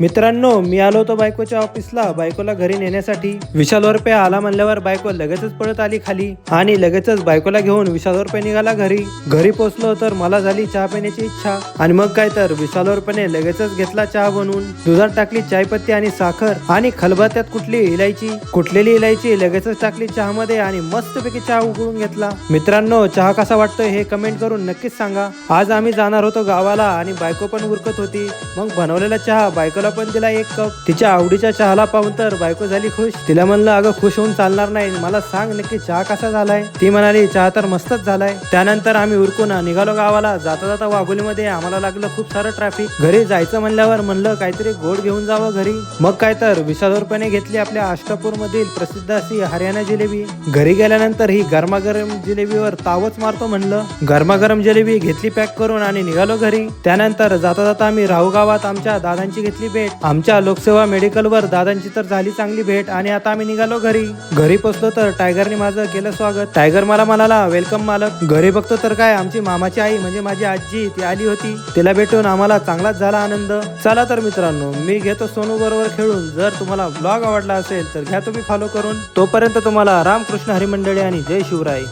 मित्रांनो मी आलो होतो बायकोच्या ऑफिसला. बायकोला घरी नेण्यासाठी. विशाल वरपे आला म्हणल्यावर बायको लगेचच पळत आली खाली. आणि लगेचच बायकोला घेऊन विशाल वरपे निघाला घरी. घरी पोहोचलो तर मला झाली चहा पिण्याची इच्छा. आणि मग काय तर विशाल वरपेने लगेचच घेतला चहा बनवून. दुधात टाकली चायपत्ती आणि साखर. आणि खलबत्त्यात कुठली इलायची? कुठलेली इलायची? लगेचच टाकली चहामध्ये आणि मस्तपैकी चहा उकळून घेतला. मित्रांनो चहा कसा वाटतोय हे कमेंट करून नक्कीच सांगा. आज आम्ही जाणार होतो गावाला आणि बायको पण उरकत होती. मग बनवलेला चहा बायकोला पण दिला एक कप. तिच्या आवडीच्या चहाला पाहून तर बायको झाली खुश. तिला म्हणलं अगं खुश होऊन चालणार नाही. मला सांग नक्की चहा कसा झालाय? ती म्हणाली चहा तर मस्तच झालाय. त्यानंतर आम्ही उरकून निघालो गावाला. जाता जाता वाघोलीमध्ये आम्हाला लागलं खूप सारं ट्रॅफिक घरी जायचं म्हणल्यावर म्हणलं काहीतरी गोड घेऊन जावं घरी. मग काय तर विषादोरपणे घेतली आपल्या अष्टापूर मधील प्रसिद्ध अशी हरियाणा जिलेबी. घरी गेल्यानंतर ही गरमागरम जिलेबीवर तावच मारतो म्हणलं. गरमागरम जिलेबी घेतली पॅक करून आणि निघालो घरी. त्यानंतर जाता जाता आम्ही राहू गावात आमच्या दादांची घेतली भेट. आमच्या लोकसेवा मेडिकल वर दादांची तर झाली चांगली भेट आणि आता आम्ही निघालो घरी. घरी पोचलो तर टायगरने माझं केलं स्वागत. टायगर मला म्हणाला वेलकम मालक. घरी बघतो तर काय आमची मामाची आई म्हणजे माझी आजी ती आली होती. तिला भेटून आम्हाला चांगलाच झाला आनंद. चला तर मित्रांनो मी घेतो सोनू बरोबर खेळून. जर तुम्हाला ब्लॉग आवडला असेल तर घ्या तुम्ही फॉलो करून. तोपर्यंत तुम्हाला रामकृष्ण हरिमंडळी आणि जय शिवराय.